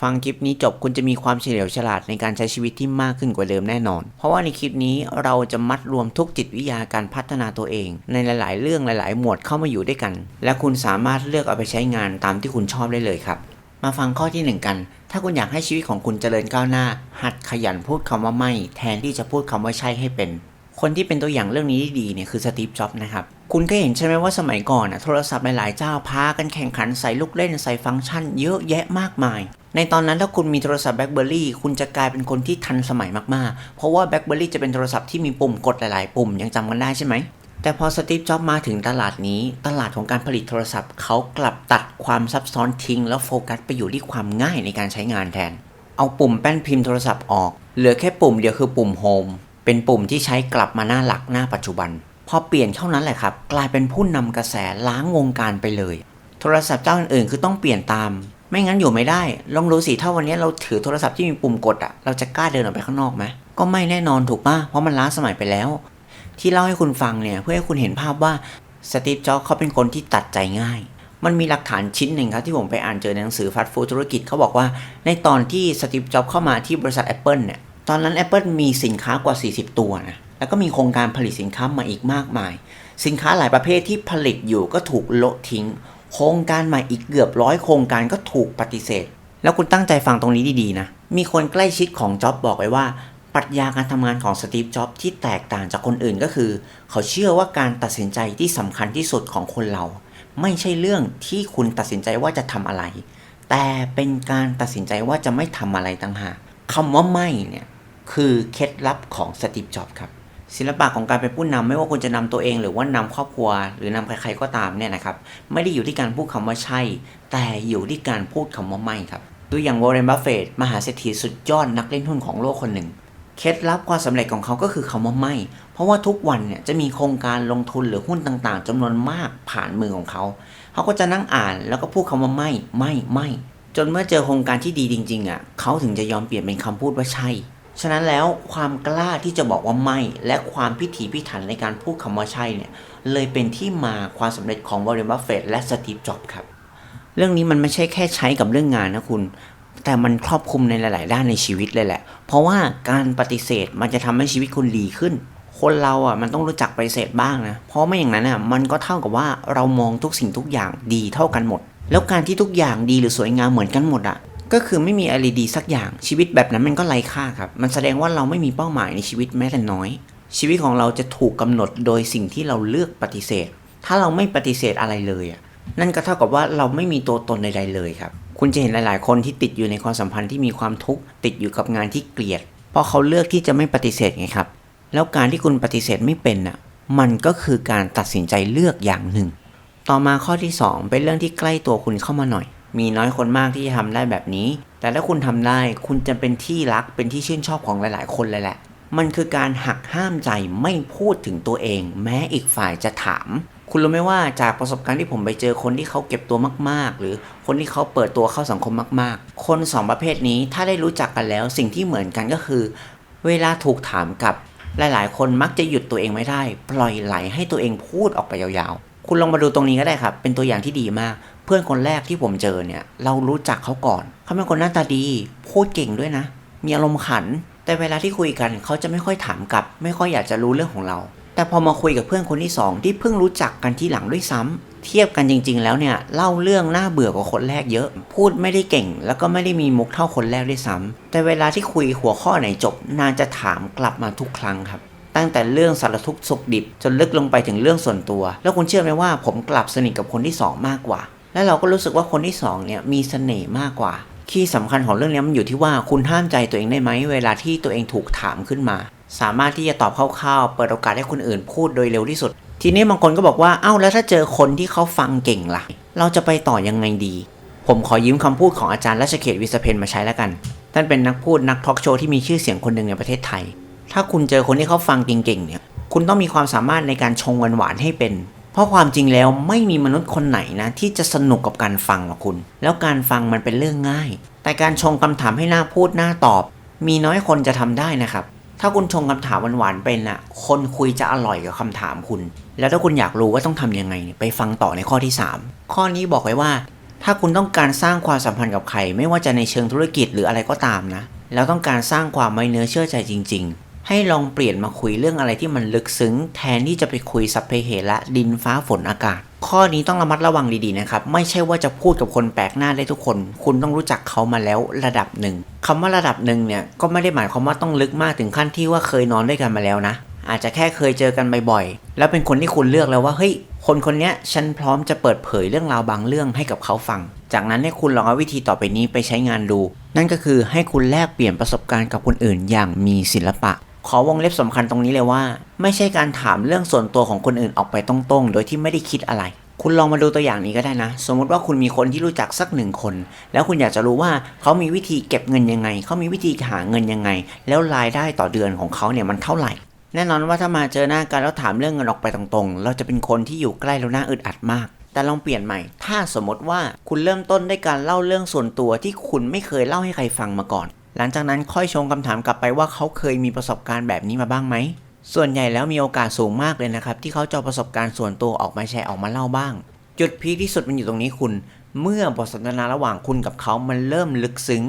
ฟังคลิปนี้จบคุณจะมีความเฉลียวฉลาดในการใช้ชีวิตที่มากขึ้นกว่าเดิมแน่นอน เพราะว่าในคลิปนี้เราจะมัดรวมทุกจิตวิทยาการพัฒนาตัวเอง ในหลาย ๆ เรื่องหลาย ๆ หมวดเข้ามาอยู่ด้วยกัน และคุณสามารถเลือกเอาไปใช้งานตามที่คุณชอบได้เลยครับ มาฟังข้อที่หนึ่งกัน ถ้าคุณอยากให้ชีวิตของคุณเจริญก้าวหน้า หัดขยันพูดคำว่าไม่ แทนที่จะพูดคำว่าใช่ให้เป็น คนที่เป็นตัวอย่างเรื่องนี้ได้ดีเนี่ยคือสตีฟ จ็อบส์นะครับ คุณก็เห็นใช่ไหมว่าสมัยก่อนอะโทรศัพท์หลายๆเจ้าพากันแข่งขันใส่ลูกเล่นใส่ฟังก์ชันเยอะแยะมากมาย ในตอนนั้นถ้าคุณมีโทรศัพท์แบล็คเบอร์รี่คุณจะกลายเป็นคนที่ทันสมัยมากๆ เพราะว่าแบล็คเบอร์รี่จะเป็นโทรศัพท์ที่มีปุ่มกดหลายๆ ปุ่มยังจำกันได้ใช่ไหมแต่พอสตีฟ จ็อบส์มาถึงตลาดนี้ ตลาดของการผลิตโทรศัพท์เขากลับตัดความซับซ้อนทิ้ง แล้วโฟกัสไปอยู่ที่ความง่ายในการใช้งานแทน เอาปุ่มแป้นพิมพ์โทรศัพท์ออก เหลือแค่ปุ่มเดียวคือปุ่มโฮม เป็นปุ่มที่ใช้กลับมาหน้าหลักหน้าปัจจุบัน พอเปลี่ยนเท่านั้นแหละครับ กลายเป็นผู้นำกระแสล้างวงการไปเลย โทรศัพท์เจ้าอื่นๆคือต้องเปลี่ยนตาม ไม่งั้นอยู่ไม่ได้ ลองดูสิถ้าวันนี้เราถือโทรศัพท์ที่มีปุ่มกดอะเราจะกล้าเดินออกไปข้างนอกไหมก็ไม่แน่นอนถูกปะเพราะมันล้าสมัยไปแล้ว ที่เล่าให้คุณฟังเนี่ยเพื่อให้คุณเห็นภาพว่าสตีฟจ็อบเขาเป็นคนที่ตัดใจง่ายมันมีหลักฐานชิ้นหนึ่งครับที่ผมไปอ่านเจอในหนังสือฟาสต์ฟู้ดธุรกิจเขาบอกว่า ในตอนที่สตีฟ จ็อบเข้ามาที่บริษัท Apple เนี่ย ตอนนั้น Apple มีสินค้ากว่า 40 ตัวนะ แล้วก็มีโครงการผลิตสินค้ามาอีกมากมาย สินค้าหลายประเภทที่ผลิตอยู่ก็ถูกโละทิ้ง โครงการใหม่อีกเกือบร้อยโครงการก็ถูกปฏิเสธ แล้วคุณตั้งใจฟังตรงนี้ดีๆนะ มีคนใกล้ชิดของจ็อบบอกไว้ว่าปรัชญาการทำงานของสตีฟจ็อบที่แตกต่างจากคนอื่นก็คือ เขาเชื่อว่าการตัดสินใจที่สำคัญที่สุดของคนเรา ไม่ใช่เรื่องที่คุณตัดสินใจว่าจะทำอะไร แต่เป็นการตัดสินใจว่าจะไม่ทำอะไรต่างหากคำว่าไม่เนี่ย คือเคล็ดลับของสตีฟจ็อบส์ครับศิลปะของการเป็นผู้นำไม่ว่าคุณจะนำตัวเอง หรือว่านำครอบครัว หรือนำใครๆก็ตามเนี่ยนะครับไม่ได้อยู่ที่การพูดคำว่าใช่ แต่อยู่ที่การพูดคำว่าไม่ครับดูอย่างวอร์เรนบัฟเฟตมหาเศรษฐีสุดยอดนักเล่นหุ้นของโลกคนหนึ่งเคล็ดลับความสำเร็จของเขาก็คือคำว่าไม่ เพราะว่าทุกวันเนี่ยจะมีโครงการลงทุนหรือหุ้นต่างๆจำนวนมากผ่านมือของเขา เขาก็จะนั่งอ่านแล้วก็พูดคำว่าไม่ไม่ไม่ จนเมื่อเจอโครงการที่ดีจริงๆอะเขาถึงจะยอมเปลี่ยนเป็นคำพูดว่าใช่ ฉะนั้นแล้วความกล้าที่จะบอกว่าไม่ และความพิถีพิถันในการพูดคำว่าใช่เนี่ยเลยเป็นที่มาความสำเร็จของวอร์เรนบัฟเฟตและสตีฟจ็อบส์ครับ เรื่องนี้มันไม่ใช่แค่ใช้กับเรื่องงานนะคุณ แต่มันครอบคลุมในหลาย ๆ ด้านในชีวิตเลยแหละ เพราะว่าการปฏิเสธมันจะทำให้ชีวิตคุณดีขึ้น คนเราอะมันต้องรู้จักปฏิเสธบ้างนะเพราะไม่อย่างนั้นอะมันก็เท่ากับว่าเรามองทุกสิ่งทุกอย่างดีเท่ากันหมด แล้วการที่ทุกอย่างดีหรือสวยงามเหมือนกันหมดอะ ก็คือไม่มีอะไรดีสักอย่างชีวิตแบบนั้นมันก็ไร้ค่าครับ มันแสดงว่าเราไม่มีเป้าหมายในชีวิตแม้แต่น้อย ชีวิตของเราจะถูกกำหนดโดยสิ่งที่เราเลือกปฏิเสธ ถ้าเราไม่ปฏิเสธอะไรเลยอะนั่นก็เท่ากับว่าเราไม่มีตัวตนใดๆเลยครับ คุณจะเห็นหลาย ๆ คนที่ติดอยู่ในความสัมพันธ์ที่มีความทุกข์ติดอยู่กับงานที่เกลียด เพราะเขาเลือกที่จะไม่ปฏิเสธไงครับ แล้วการที่คุณปฏิเสธไม่เป็นน่ะ มันก็คือการตัดสินใจเลือกอย่างหนึ่ง ต่อมาข้อที่ 2 เป็นเรื่องที่ใกล้ตัวคุณเข้ามาหน่อย มีน้อยคนมากที่จะทำได้แบบนี้ แต่ถ้าคุณทำได้คุณจะเป็นที่รักเป็นที่ชื่นชอบของหลาย ๆ คนเลยแหละ มันคือการหักห้ามใจไม่พูดถึงตัวเอง แม้อีกฝ่ายจะถาม คุณรู้ไหมว่าจากประสบการณ์ที่ผมไปเจอคนที่เขาเก็บตัวมาก ๆ หรือคนที่เขาเปิดตัวเข้าสังคมมาก ๆ คนสองประเภทนี้ถ้าได้รู้จักกันแล้ว สิ่งที่เหมือนกันก็คือ เวลาถูกถามกับหลาย ๆ คนมักจะหยุดตัวเองไม่ได้ ปล่อยไหลให้ตัวเองพูดออกไปยาว คุณลองมาดูตรงนี้ก็ได้ครับ เป็นตัวอย่างที่ดีมาก เพื่อนคนแรกที่ผมเจอเนี่ย เรารู้จักเขาก่อน เขาเป็นคนหน้าตาดี พูดเก่งด้วยนะ มีอารมณ์ขัน แต่เวลาที่คุยกันเขาจะไม่ค่อยถามกลับ ไม่ค่อยอยากจะรู้เรื่องของเรา แต่พอมาคุยกับเพื่อนคนที่สองที่เพิ่งรู้จักกันที่หลังด้วยซ้ำเทียบกันจริง ๆ แล้วเนี่ยเล่าเรื่องน่าเบื่อกว่าคนแรกเยอะ พูดไม่ได้เก่ง แล้วก็ไม่ได้มีมุกเท่าคนแรกด้วยซ้ำแต่เวลาที่คุยหัวข้อไหนจบนางจะถามกลับมาทุกครั้งครับ ตั้งแต่เรื่องสารทุกข์สุขดิบ จนลึกลงไปถึงเรื่องส่วนตัว แล้วคุณเชื่อไหมว่าผมกลับสนิทกับคนที่สองมากกว่า และเราก็รู้สึกว่าคนที่สองเนี่ยมีเสน่ห์มากกว่าคีย์สำคัญของเรื่องนี้มันอยู่ที่ว่าคุณห้ามใจตัวเองได้ไหมเวลาที่ตัวเองถูกถามขึ้นมา สามารถที่จะตอบคร่าวๆเปิดโอกาสให้คนอื่นพูดโดยเร็วที่สุด ทีนี้บางคนก็บอกว่าเอ้าแล้วถ้าเจอคนที่เขาฟังเก่งล่ะ เราจะไปต่อยังไงดี ผมขอยืมคำพูดของอาจารย์รัชเขตวิสเพนมาใช้แล้วกันท่านเป็นนักพูดนักทอล์กโชว์ที่มีชื่อเสียงคนหนึ่งในประเทศไทย ถ้าคุณเจอคนที่เขาฟังเก่งๆเนี่ย คุณต้องมีความสามารถในการชงหวานๆให้เป็น เพราะความจริงแล้วไม่มีมนุษย์คนไหนนะที่จะสนุกกับการฟังหรอกคุณ แล้วการฟังมันเป็นเรื่องง่าย แต่การชงคำถามให้หน้าพูดหน้าตอบ มีน้อยคนจะทำได้นะครับ ถ้าคุณชงคำถามหวานๆเป็นอะ คนคุยจะอร่อยกับคำถามคุณ แล้วถ้าคุณอยากรู้ว่าต้องทำยังไงเนี่ยไปฟังต่อในข้อที่ 3 ข้อนี้บอกไว้ว่า ถ้าคุณต้องการสร้างความสัมพันธ์กับใคร ไม่ว่าจะในเชิงธุรกิจหรืออะไรก็ตามนะ แล้วต้องการสร้างความไว้เนื้อเชื่อใจจริงๆ ให้ลองเปลี่ยนมาคุยเรื่องอะไรที่มันลึกซึ้ง แทนที่จะไปคุยสัพเพเหระดินฟ้าฝนอากาศ ข้อนี้ต้องระมัดระวังดีๆนะครับ ไม่ใช่ว่าจะพูดกับคนแปลกหน้าได้ทุกคน คุณต้องรู้จักเขามาแล้วระดับหนึ่งคำว่าระดับหนึ่งเนี่ยก็ไม่ได้หมายความว่าต้องลึกมากถึงขั้นที่ว่าเคยนอนด้วยกันมาแล้วนะ อาจจะแค่เคยเจอกันบ่อยๆแล้วเป็นคนที่คุณเลือกแล้วว่าเฮ้ยคนคนนี้ฉันพร้อมจะเปิดเผยเรื่องราวบางเรื่องให้กับเขาฟัง จากนั้นให้คุณลองเอาวิธีต่อไปนี้ไปใช้งานดู นั่นก็คือให้คุณแลกเปลี่ยนประสบการณ์กับคนอื่นอย่างมีศิลปะ ขอวงเล็บสำคัญตรงนี้เลยว่า ไม่ใช่การถามเรื่องส่วนตัวของคนอื่นออกไปตรงๆ โดยที่ไม่ได้คิดอะไร คุณลองมาดูตัวอย่างนี้ก็ได้นะ สมมติว่าคุณมีคนที่รู้จักสักหนึ่งคน แล้วคุณอยากจะรู้ว่าเขามีวิธีเก็บเงินยังไง เขามีวิธีหาเงินยังไง แล้วรายได้ต่อเดือนของเขาเนี่ยมันเท่าไหร่แน่นอนว่าถ้ามาเจอหน้ากันแล้วถามเรื่องเงินออกไปตรงๆ เราจะเป็นคนที่อยู่ใกล้แล้วน้าอึดอัดมาก แต่ลองเปลี่ยนใหม่ ถ้าสมมติว่าคุณเริ่มต้นด้วยการเล่าเรื่องส่วนตัวที่คุณไม่เคยเล่าให้ใครฟังมาก่อน หลังจากนั้นค่อยชงคำถามกลับไปว่าเขาเคยมีประสบการณ์แบบนี้มาบ้างไหม ส่วนใหญ่แล้วมีโอกาสสูงมากเลยนะครับ ที่เขาจะเอประสบการณ์ส่วนตัวออกมาแชร์ออกมาเล่าบ้าง จุดพีที่สุดมันอยู่ตรงนี้คุณ เมื่อบทสนทนาระหว่างคุณกับเขามันเริ่มลึกซึ้ง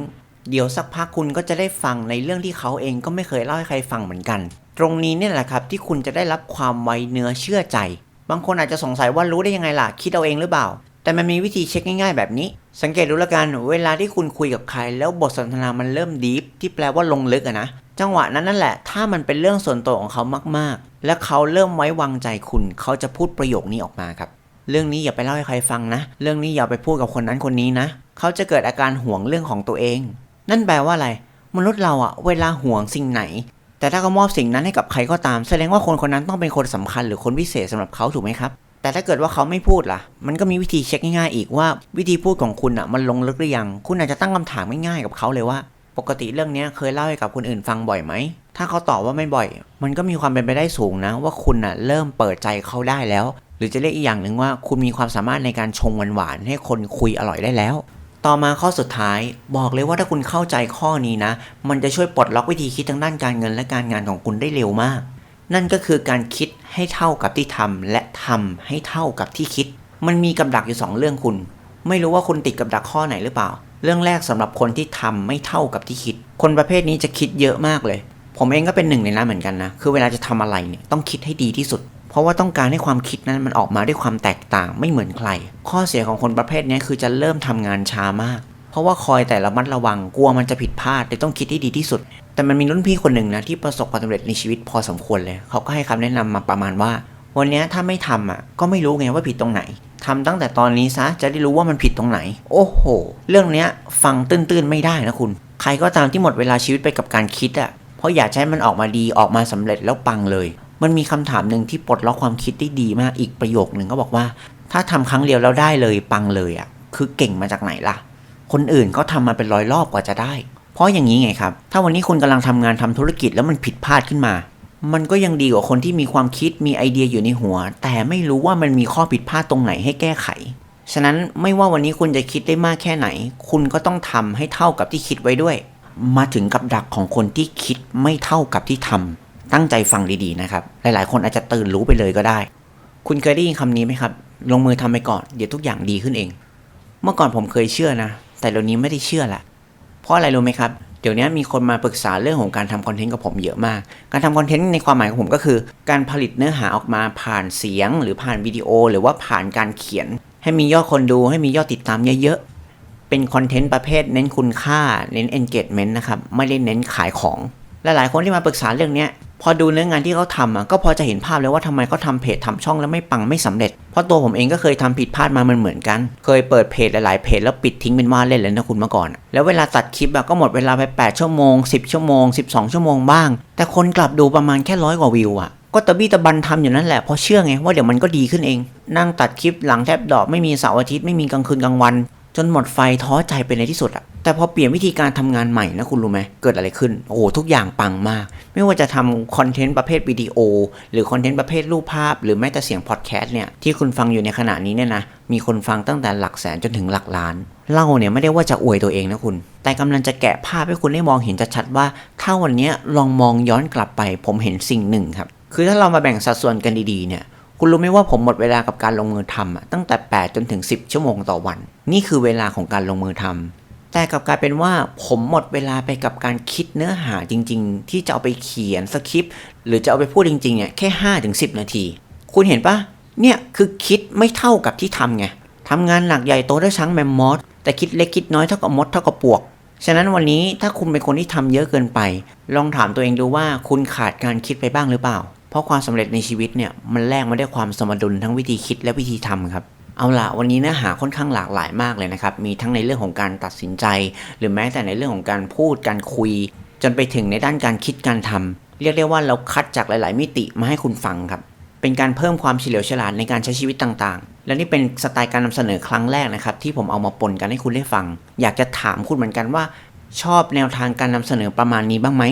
เดี๋ยวสักพักคุณก็จะได้ฟังในเรื่องที่เขาเองก็ไม่เคยเล่าให้ใครฟังเหมือนกัน ตรงนี้เนี่ยแหละครับที่คุณจะได้รับความไวเนื้อเชื่อใจ บางคนอาจจะสงสัยว่ารู้ได้ยังไงล่ะ คิดเอาเองหรือเปล่า แต่มันมีวิธีเช็คง่าย ๆ แบบนี้ สังเกตดูแล้วกันเวลาที่คุณคุยกับใคร แล้วบทสนทนามันเริ่มดีฟที่แปลว่าลงลึกอะนะจังหวะนั้นนั่นแหละ ถ้ามันเป็นเรื่องส่วนตัวของเขามากๆ และเขาเริ่มไว้วางใจคุณ เขาจะพูดประโยคนี้ออกมาครับ เรื่องนี้อย่าไปเล่าให้ใครฟังนะ เรื่องนี้อย่าไปพูดกับคนนั้นคนนี้นะ เขาจะเกิดอาการห่วงเรื่องของตัวเอง นั่นแปลว่าอะไร มนุษย์เราอะเวลาห่วงสิ่งไหน แต่ถ้าเขามอบสิ่งนั้นให้กับใครก็ตาม แสดงว่าคนคนนั้นต้องเป็นคนสำคัญหรือคนพิเศษสำหรับเขาถูกไหมครับ แต่ถ้าเกิดว่าเขาไม่พูดล่ะ มันก็มีวิธีเช็คง่ายๆอีกว่าวิธีพูดของคุณอะมันลงลึกหรือยัง คุณอาจจะตั้งคำถามง่ายๆกับเขาเลยว่า ปกติเรื่องนี้เคยเล่าให้กับคนอื่นฟังบ่อยไหม ถ้าเขาตอบว่าไม่บ่อย มันก็มีความเป็นไปได้สูงนะ ว่าคุณอะเริ่มเปิดใจเขาได้แล้ว หรือจะเรียกอีกอย่างหนึ่งว่า คุณมีความสามารถในการชงหวานๆให้คนคุยอร่อยได้แล้ว ต่อมาข้อสุดท้ายบอกเลยว่าถ้าคุณเข้าใจข้อนี้นะ มันจะช่วยปลดล็อกวิธีคิดทางด้านการเงินและการงานของคุณได้เร็วมาก นั่นก็คือการคิดให้เท่ากับที่ทำและทำให้เท่ากับที่คิด มันมีกับดักอยู่สองเรื่องคุณ ไม่รู้ว่าคุณติดกับดักข้อไหนหรือเปล่า เรื่องแรกสำหรับคนที่ทำไม่เท่ากับที่คิด คนประเภทนี้จะคิดเยอะมากเลย ผมเองก็เป็นหนึ่งในนั้นเหมือนกันนะ คือเวลาจะทำอะไรเนี่ยต้องคิดให้ดีที่สุด เพราะว่าต้องการให้ความคิดนั้นมันออกมาด้วยความแตกต่างไม่เหมือนใคร ข้อเสียของคนประเภทนี้คือจะเริ่มทำงานช้ามาก เพราะว่าคอยแต่ละมัดระวังกลัวมันจะผิดพลาดเลยต้องคิดให้ดีที่สุด แต่มันมีรุ่นพี่คนหนึ่งนะที่ประสบความสำเร็จในชีวิตพอสมควรเลย เขาก็ให้คำแนะนำมาประมาณว่า วันนี้ถ้าไม่ทำอะ ก็ไม่รู้ไงว่าผิดตรงไหนทำตั้งแต่ตอนนี้ซะจะได้รู้ว่ามันผิดตรงไหน โอ้โห เรื่องเนี้ยฟังตื้นๆไม่ได้นะคุณ ใครก็ตามที่หมดเวลาชีวิตไปกับการคิดอะเพราะอยากใช้มันออกมาดีออกมาสำเร็จแล้วปังเลย มันมีคำถามหนึ่งที่ปลดล็อกความคิดได้ดีมากอีกประโยคหนึ่งก็บอกว่า ถ้าทำครั้งเดียวแล้วได้เลยปังเลยอะคือเก่งมาจากไหนล่ะ คนอื่นก็ทำมาเป็นร้อยรอบกว่าจะได้ เพราะอย่างนี้ไงครับ ถ้าวันนี้คุณกำลังทำงานทำธุรกิจแล้วมันผิดพลาดขึ้นมา มันก็ยังดีกว่าคนที่มีความคิดมีไอเดียอยู่ในหัว แต่ไม่รู้ว่ามันมีข้อผิดพลาดตรงไหนให้แก้ไข ฉะนั้นไม่ว่าวันนี้คุณจะคิดได้มากแค่ไหน คุณก็ต้องทำให้เท่ากับที่คิดไว้ด้วย มาถึงกับดักของคนที่คิดไม่เท่ากับที่ทำตั้งใจฟังดีๆนะครับ หลายๆ คนอาจจะตื่นรู้ไปเลยก็ได้ คุณเคยได้ยินคำนี้ไหมครับ ลงมือทำไปก่อนเดี๋ยวทุกอย่างดีขึ้นเอง เมื่อก่อนผมเคยเชื่อนะ แต่เดี๋ยวนี้ไม่ได้เชื่อละ เพราะอะไรรู้ไหมครับ เดี๋ยวนี้มีคนมาปรึกษาเรื่องของการทำคอนเทนต์กับผมเยอะมาก การทำคอนเทนต์ในความหมายของผมก็คือ การผลิตเนื้อหาออกมาผ่านเสียง หรือผ่านวิดีโอ หรือว่าผ่านการเขียน ให้มียอดคนดูให้มียอดติดตามเยอะๆ เป็นคอนเทนต์ประเภท เน้นคุณค่า เน้น engagement นะครับ ไม่ได้เน้นขายของ หลายๆคนที่มาปรึกษาเรื่องเนี้ย พอดูเนื้องานที่เขาทำอะก็พอจะเห็นภาพเลยว่าทำไมเขาทำเพจทำช่องแล้วไม่ปังไม่สำเร็จ เพราะตัวผมเองก็เคยทำผิดพลาดมามันเหมือนกัน เคยเปิดเพจหลายๆเพจแล้วปิดทิ้งเป็นว่าเล่นเลยนะคุณเมื่อก่อน แล้วเวลาตัดคลิปอะก็หมดเวลาไป 8 ชั่วโมง 10 ชั่วโมง 12 ชั่วโมงบ้าง แต่คนกลับดูประมาณแค่ร้อยกว่าวิวอะก็ตะบี้ตะบันทำอยู่นั่นแหละเพราะเชื่อไงว่าเดี๋ยวมันก็ดีขึ้นเอง นั่งตัดคลิปหลังแทบดอกไม่มีเสาร์อาทิตย์ไม่มีกลางคืนกลางวัน จนหมดไฟท้อใจไปในที่สุดอะแต่พอเปลี่ยนวิธีการทำงานใหม่นะคุณรู้ไหมเกิดอะไรขึ้น โอ้โหทุกอย่างปังมาก ไม่ว่าจะทำคอนเทนต์ประเภทวิดีโอ หรือคอนเทนต์ประเภทรูปภาพ หรือแม้แต่เสียงพอดแคสต์เนี่ยที่คุณฟังอยู่ในขณะนี้เนี่ยนะมีคนฟังตั้งแต่หลักแสนจนถึงหลักล้านเล่าเนี่ยไม่ได้ว่าจะอวยตัวเองนะคุณ แต่กำลังจะแกะภาพให้คุณได้มองเห็นชัดๆว่า ถ้าวันนี้ลองมองย้อนกลับไป ผมเห็นสิ่งหนึ่งครับคือถ้าเรามาแบ่งสัดส่วนกันดีๆเนี่ย คุณรู้ไหมว่าผมหมดเวลากับการลงมือทำตั้งแต่ 8 จนถึง 10 ชั่วโมงต่อวัน นี่คือเวลาของการลงมือทำแต่กับกลายเป็นว่าผมหมดเวลาไปกับการคิดเนื้อหาจริง ๆ ที่จะเอาไปเขียนสคริปต์หรือจะเอาไปพูดจริงๆเนี่ยแค่5ถึง10 นาที คุณเห็นปะเนี่ยคือคิดไม่เท่ากับที่ทำไงทำงานหนักใหญ่โตได้ช้างแมมมอสแต่คิดเล็กคิดน้อยเท่ากับมดเท่ากับปวก ฉะนั้นวันนี้ถ้าคุณเป็นคนที่ทำเยอะเกินไป ลองถามตัวเองดูว่าคุณขาดการคิดไปบ้างหรือเปล่า เพราะความสำเร็จในชีวิตเนี่ยมันแลกมาด้วยความสมดุลทั้งวิธีคิดและวิธีทำครับเอาละวันนี้เนื้อหาค่อนข้างหลากหลายมากเลยนะครับ มีทั้งในเรื่องของการตัดสินใจ หรือแม้แต่ในเรื่องของการพูดการคุย จนไปถึงในด้านการคิดการทำเรียกได้ว่าเราคัดจากหลาย ๆ มิติมาให้คุณฟังครับ เป็นการเพิ่มความเฉลียวฉลาดในการใช้ชีวิตต่าง ๆ และนี่เป็นสไตล์การนำเสนอครั้งแรกนะครับ ที่ผมเอามาปนกันให้คุณได้ฟัง อยากจะถามคุณเหมือนกันว่า ชอบแนวทางการนำเสนอประมาณนี้บ้างไหม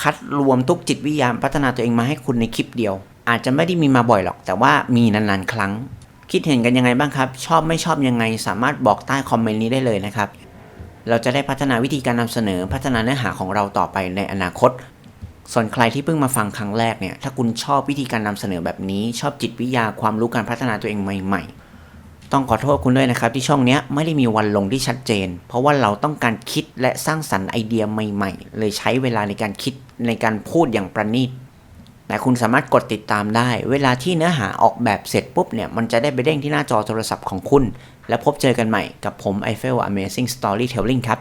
คัดรวมทุกจิตวิทยาพัฒนาตัวเองมาให้คุณในคลิปเดียว อาจจะไม่ได้มีมาบ่อยหรอก แต่ว่ามีนานๆ ครั้ง คิดเห็นกันยังไงบ้างครับ ชอบไม่ชอบยังไง สามารถบอกใต้คอมเมนต์นี้ได้เลยนะครับ เราจะได้พัฒนาวิธีการนำเสนอพัฒนาเนื้อหาของเราต่อไปในอนาคต ส่วนใครที่เพิ่งมาฟังครั้งแรกเนี่ยถ้าคุณชอบวิธีการนำเสนอแบบนี้ ชอบจิตวิทยาความรู้การพัฒนาตัวเองใหม่ ๆ ต้องขอโทษคุณด้วยนะครับ ที่ช่องนี้ไม่ได้มีวันลงที่ชัดเจน เพราะว่าเราต้องการคิดและสร้างสรรค์ไอเดียใหม่ ๆ เลยใช้เวลาในการคิดในการพูดอย่างประณีตแต่คุณสามารถกดติดตามได้ เวลาที่เนื้อหาออกแบบเสร็จปุ๊บเนี่ย มันจะได้ไปเด้งที่หน้าจอโทรศัพท์ของคุณ และพบเจอกันใหม่กับผม Eiffel Amazing Storytelling ครับ